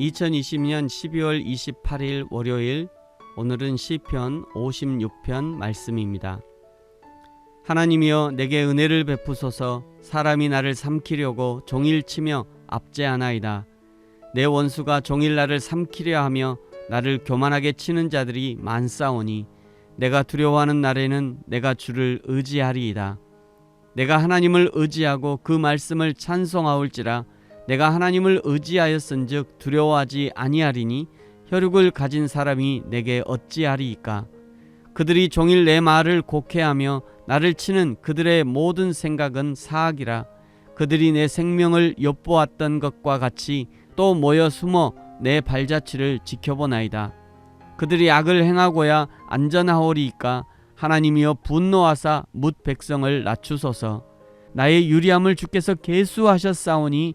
2020년 12월 28일 월요일 오늘은 시편 56편 말씀입니다. 하나님이여 내게 은혜를 베푸소서 사람이 나를 삼키려고 종일 치며 압제하나이다. 내 원수가 종일 나를 삼키려 하며 나를 교만하게 치는 자들이 많사오니 내가 두려워하는 날에는 내가 주를 의지하리이다. 내가 하나님을 의지하고 그 말씀을 찬송하올지라 내가 하나님을 의지하였은즉 두려워하지 아니하리니 혈육을 가진 사람이 내게 어찌하리이까? 그들이 종일 내 말을 곡해하며 나를 치는 그들의 모든 생각은 사악이라. 그들이 내 생명을 엿보았던 것과 같이 또 모여 숨어 내 발자취를 지켜보나이다. 그들이 악을 행하고야 안전하오리이까? 하나님이여 분노하사 묻 백성을 낮추소서. 나의 유리함을 주께서 계수하셨사오니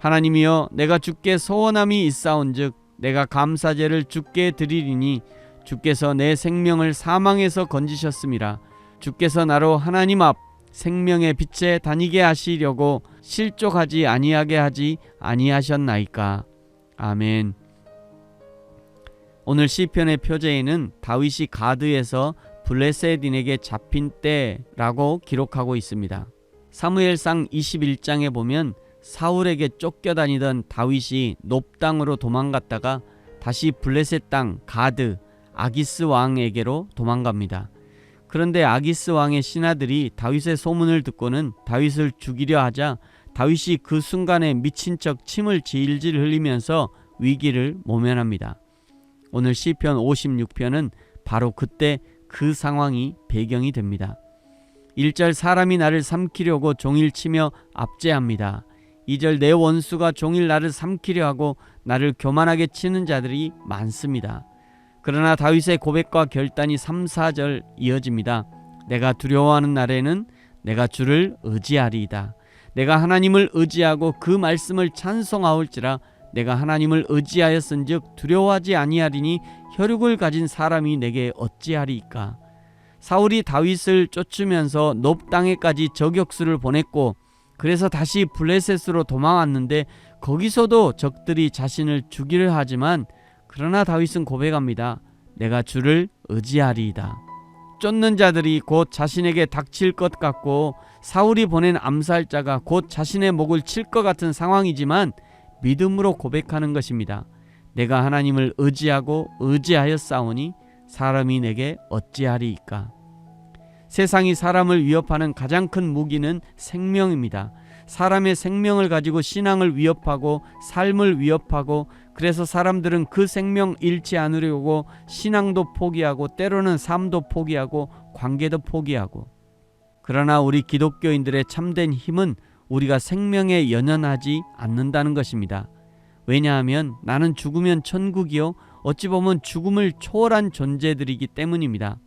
하나님이여 내가 주께 소원함이 있사온즉 내가 감사제를 주께 드리리니 주께서 내 생명을 사망에서 건지셨음이라. 주께서 나로 하나님 앞 생명의 빛에 다니게 하시려고 실족하지 아니하게 하지 아니하셨나이까. 아멘. 오늘 시편의 표제에는 다윗이 가드에서 블레셋인에게 잡힌 때라고 기록하고 있습니다. 사무엘상 21장에 보면 사울에게 쫓겨다니던 다윗이 높당으로 도망갔다가 다시 블레셋 땅 가드 아기스 왕에게로 도망갑니다. 그런데 아기스 왕의 신하들이 다윗의 소문을 듣고는 다윗을 죽이려 하자 다윗이 그 순간에 미친 척 침을 질질 흘리면서 위기를 모면합니다. 오늘 시편 56편은 바로 그때 그 상황이 배경이 됩니다. 1절 사람이 나를 삼키려고 종일 치며 압제합니다. 2절 내 원수가 종일 나를 삼키려 하고 나를 교만하게 치는 자들이 많습니다. 그러나 다윗의 고백과 결단이 3, 4절 이어집니다. 내가 두려워하는 날에는 내가 주를 의지하리이다. 내가 하나님을 의지하고 그 말씀을 찬송하올지라 내가 하나님을 의지하였은즉 두려워하지 아니하리니 혈육을 가진 사람이 내게 어찌하리이까 사울이 다윗을 쫓으면서 높 땅에까지 저격수를 보냈고 그래서 다시 블레셋으로 도망왔는데 거기서도 적들이 자신을 죽이려 하지만 그러나 다윗은 고백합니다. 내가 주를 의지하리이다. 쫓는 자들이 곧 자신에게 닥칠 것 같고 사울이 보낸 암살자가 곧 자신의 목을 칠 것 같은 상황이지만 믿음으로 고백하는 것입니다. 내가 하나님을 의지하고 의지하여 싸우니 사람이 내게 어찌하리이까. 세상이 사람을 위협하는 가장 큰 무기는 생명입니다. 사람의 생명을 가지고 신앙을 위협하고 삶을 위협하고 그래서 사람들은 그 생명 잃지 않으려고 신앙도 포기하고 때로는 삶도 포기하고 관계도 포기하고 그러나 우리 기독교인들의 참된 힘은 우리가 생명에 연연하지 않는다는 것입니다. 왜냐하면 나는 죽으면 천국이요 어찌 보면 죽음을 초월한 존재들이기 때문입니다.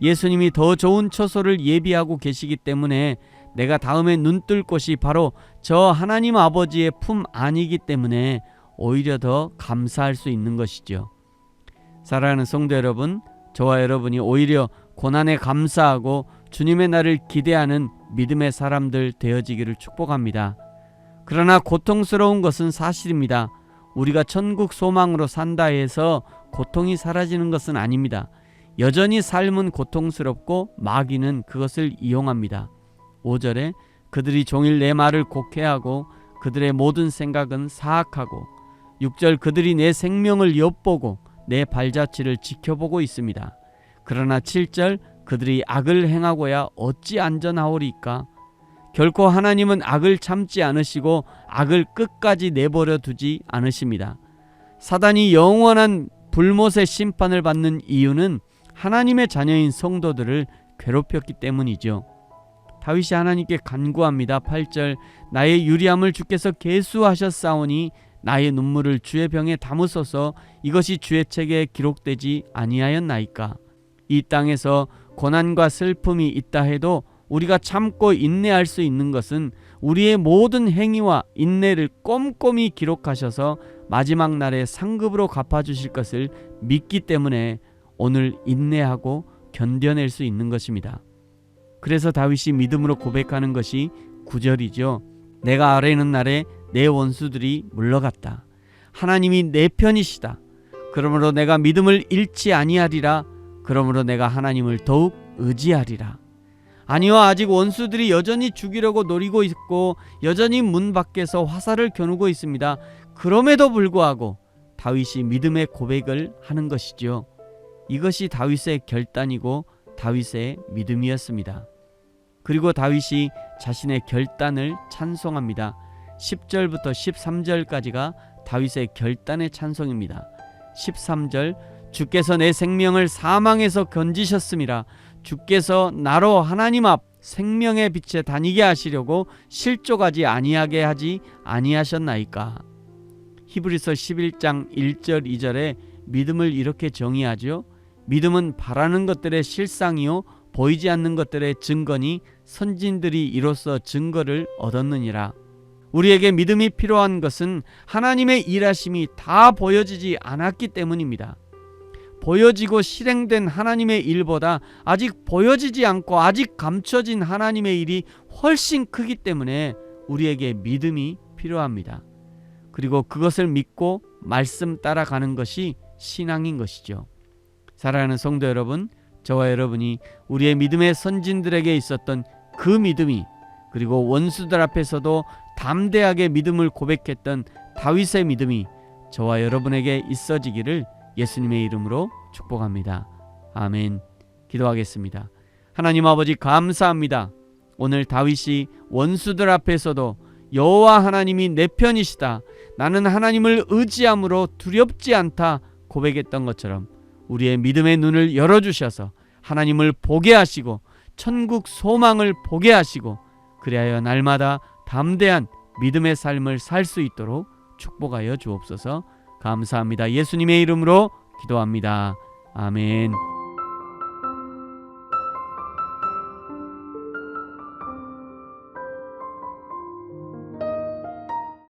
예수님이 더 좋은 처소를 예비하고 계시기 때문에 내가 다음에 눈뜰 곳이 바로 저 하나님 아버지의 품 안이기 때문에 오히려 더 감사할 수 있는 것이죠. 사랑하는 성도 여러분, 저와 여러분이 오히려 고난에 감사하고 주님의 날을 기대하는 믿음의 사람들 되어지기를 축복합니다. 그러나 고통스러운 것은 사실입니다. 우리가 천국 소망으로 산다 해서 고통이 사라지는 것은 아닙니다. 여전히 삶은 고통스럽고 마귀는 그것을 이용합니다. 5절에 그들이 종일 내 말을 곡해하고 그들의 모든 생각은 사악하고 6절 그들이 내 생명을 엿보고 내 발자취를 지켜보고 있습니다. 그러나 7절 그들이 악을 행하고야 어찌 안전하오리까? 결코 하나님은 악을 참지 않으시고 악을 끝까지 내버려 두지 않으십니다. 사단이 영원한 불못의 심판을 받는 이유는 하나님의 자녀인 성도들을 괴롭혔기 때문이죠. 다윗이 하나님께 간구합니다. 8절 나의 유리함을 주께서 계수하셨사오니 나의 눈물을 주의 병에 담으소서 이것이 주의 책에 기록되지 아니하였나이까 이 땅에서 고난과 슬픔이 있다 해도 우리가 참고 인내할 수 있는 것은 우리의 모든 행위와 인내를 꼼꼼히 기록하셔서 마지막 날에 상급으로 갚아주실 것을 믿기 때문에 오늘 인내하고 견뎌낼 수 있는 것입니다. 그래서 다윗이 믿음으로 고백하는 것이 구절이죠. 내가 아뢰는 날에 내 원수들이 물러갔다. 하나님이 내 편이시다. 그러므로 내가 믿음을 잃지 아니하리라. 그러므로 내가 하나님을 더욱 의지하리라. 아니요 아직 원수들이 여전히 죽이려고 노리고 있고 여전히 문 밖에서 화살을 겨누고 있습니다. 그럼에도 불구하고 다윗이 믿음의 고백을 하는 것이죠. 이것이 다윗의 결단이고 다윗의 믿음이었습니다. 그리고 다윗이 자신의 결단을 찬송합니다. 10절부터 13절까지가 다윗의 결단의 찬송입니다. 13절 주께서 내 생명을 사망에서 건지셨음이라 주께서 나로 하나님 앞 생명의 빛에 다니게 하시려고 실족하지 아니하게 하지 아니하셨나이까. 히브리서 11장 1절 2절에 믿음을 이렇게 정의하죠. 믿음은 바라는 것들의 실상이요 보이지 않는 것들의 증거니 선진들이 이로써 증거를 얻었느니라. 우리에게 믿음이 필요한 것은 하나님의 일하심이 다 보여지지 않았기 때문입니다. 보여지고 실행된 하나님의 일보다 아직 보여지지 않고 아직 감춰진 하나님의 일이 훨씬 크기 때문에 우리에게 믿음이 필요합니다. 그리고 그것을 믿고 말씀 따라가는 것이 신앙인 것이죠. 사랑하는 성도 여러분, 저와 여러분이 우리의 믿음의 선진들에게 있었던 그 믿음이 그리고 원수들 앞에서도 담대하게 믿음을 고백했던 다윗의 믿음이 저와 여러분에게 있어지기를 예수님의 이름으로 축복합니다. 아멘. 기도하겠습니다. 하나님 아버지 감사합니다. 오늘 다윗이 원수들 앞에서도 여호와 하나님이 내 편이시다. 나는 하나님을 의지함으로 두렵지 않다 고백했던 것처럼 우리의 믿음의 눈을 열어 주셔서 하나님을 보게 하시고 천국 소망을 보게 하시고 그리하여 날마다 담대한 믿음의 삶을 살 수 있도록 축복하여 주옵소서. 감사합니다. 예수님의 이름으로 기도합니다. 아멘.